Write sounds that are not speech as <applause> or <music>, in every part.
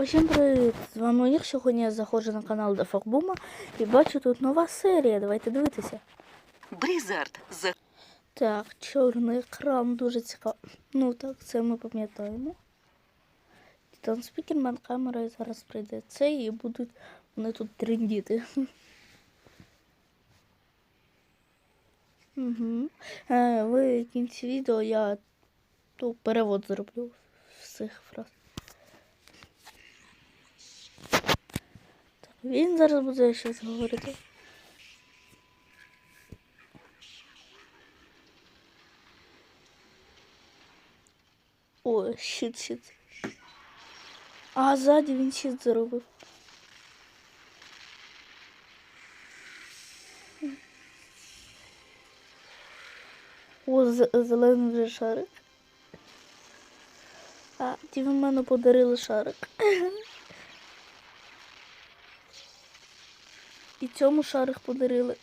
Усім привіт! З вами Ір. Сьогодні я заходжу на канал Дефакбума і бачу тут нова серія. Давайте дивитися. Брізард за Так, чорний екран дуже цікаво. Ну так, це ми пам'ятаємо. Титан Спікермен, камера зараз прийде це і будуть вони тут трендіти. <laughs> Угу. Е, ви в кінці відео я ну, перевод зроблю всіх фраз. Він зараз буде щось говорити. О, щит, щит. А ззаді він щит заробив. О, зелений вже шарик. А, ті в мене подарили шарик. <laughs> І цьому шарик подарили.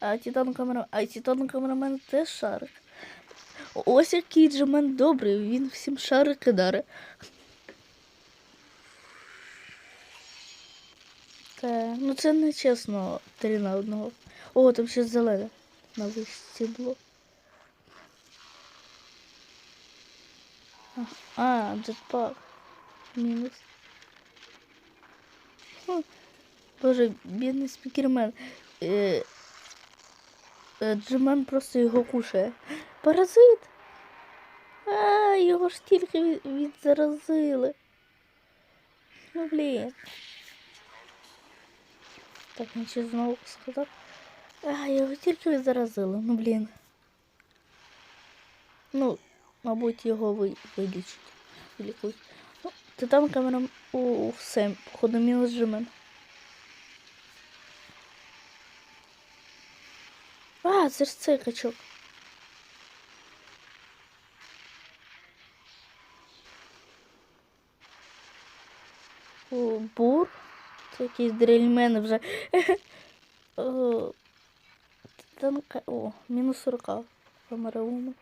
А титан камера. А титан теж шарик. Ось який джемен добрий, він всім шарики даре. Та, ну це не чесно, три на одного. О, там ще зелене на вишці було. А, джетпак. Мінус. Боже, бідний спікермен. Е, Джемен просто його кушає. Паразит. А, його ж тільки від- відзаразили. Ну, блін. Так, ще знову сказав. А, його тільки відзаразили. Ну, блін. Ну, мабуть, його ви, вилічать. Вилікують. Ну, ти там камера. О, все, походу, мінус Джемен. А, це ж цей качок. О, бур. Це якийсь дрельмен вже. <laughs> О, Там, ка- о, мінус 40. Камера ума.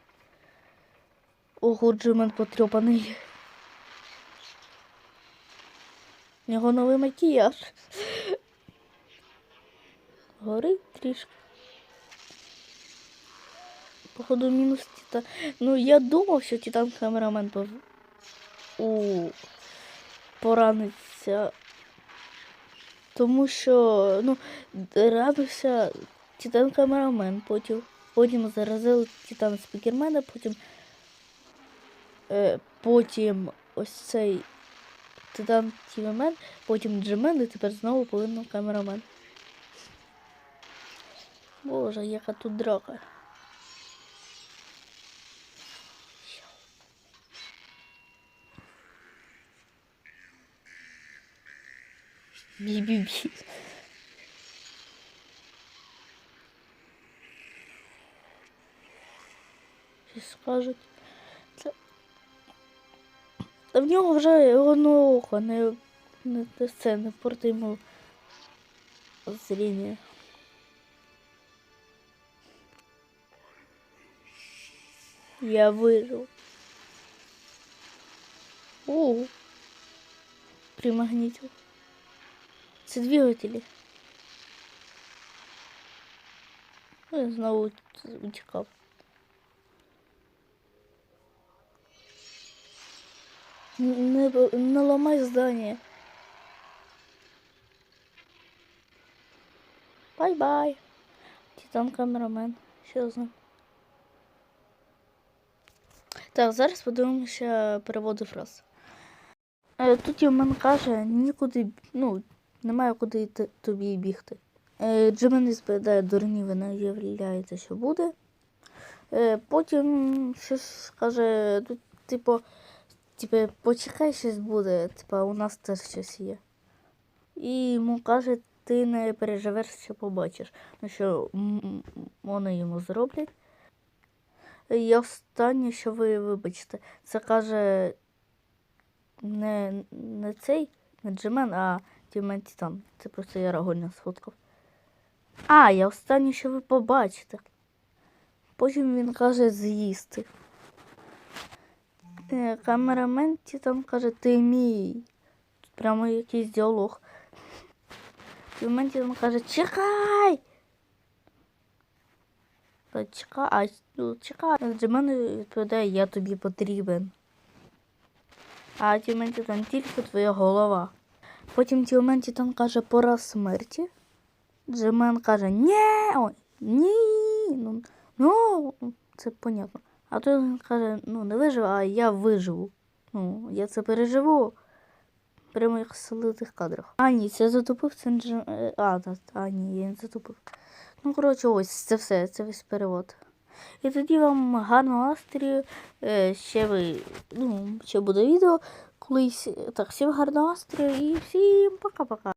Ого, Джимен потрьопаний. У нього новий макіяж. <laughs> Горить трішки. Походу, мінус титан. Ну, я думав, що титан камерамен пов... у... пораниться. Тому що, ну, радився титан камерамен, потім, потім заразили титан спікермена, потім, е, потім ось цей титан тівемен, потім джемен, і тепер знову повинен камерамен. Боже, яка тут драка. Бі-бі-бі. Скажуть? Це... Та в нього вже воно око, не, не, не це, не порти йому зріння. Я вижив. О, примагнітив. Це двигателі. Ну, я знову утікав. Не, не ламай здання. Бай-бай. Титан камерамен. Ним? Так, зараз подивимося переводи фраз. Е, Тут Йомен каже, нікуди, ну, немає куди йти, тобі бігти. Е, Джимен відповідає, дурні ви не уявляєте, що буде. Е, Потім щось каже, тут, типу, типу, почекай, щось буде, типу, у нас теж щось є. І йому каже, ти не переживеш, що побачиш. Ну що вони йому зроблять. І останнє, що ви вибачте, це каже не, не цей, не Джемен, а Тімен Титан. Це просто я рагольно сфоткав. А, я останнє, що ви побачите. Потім він каже з'їсти. Е, Камерамен Титан каже, ти мій. Тут прямо якийсь діалог. В моменті каже, чекай! Чекай, а, ну, відповідає, я тобі потрібен. А Тімен Титан тільки твоя голова. Потім Тімен Титан каже, пора смерті. Джимен каже, ні, ой, ні, ну, ну, це понятно. А той він каже, ну не виживу, а я виживу. Ну, я це переживу. Прямо як в солитих кадрах. А, ні, це затупив це Дж... е, А, та, а, ні, я не затупив. Ну, коротше, ось це все, це весь перевод. І тоді вам гарного настрою. Е, ще ви, ну, ще буде відео колись. Так, всім гарного настрою і всім пока-пока.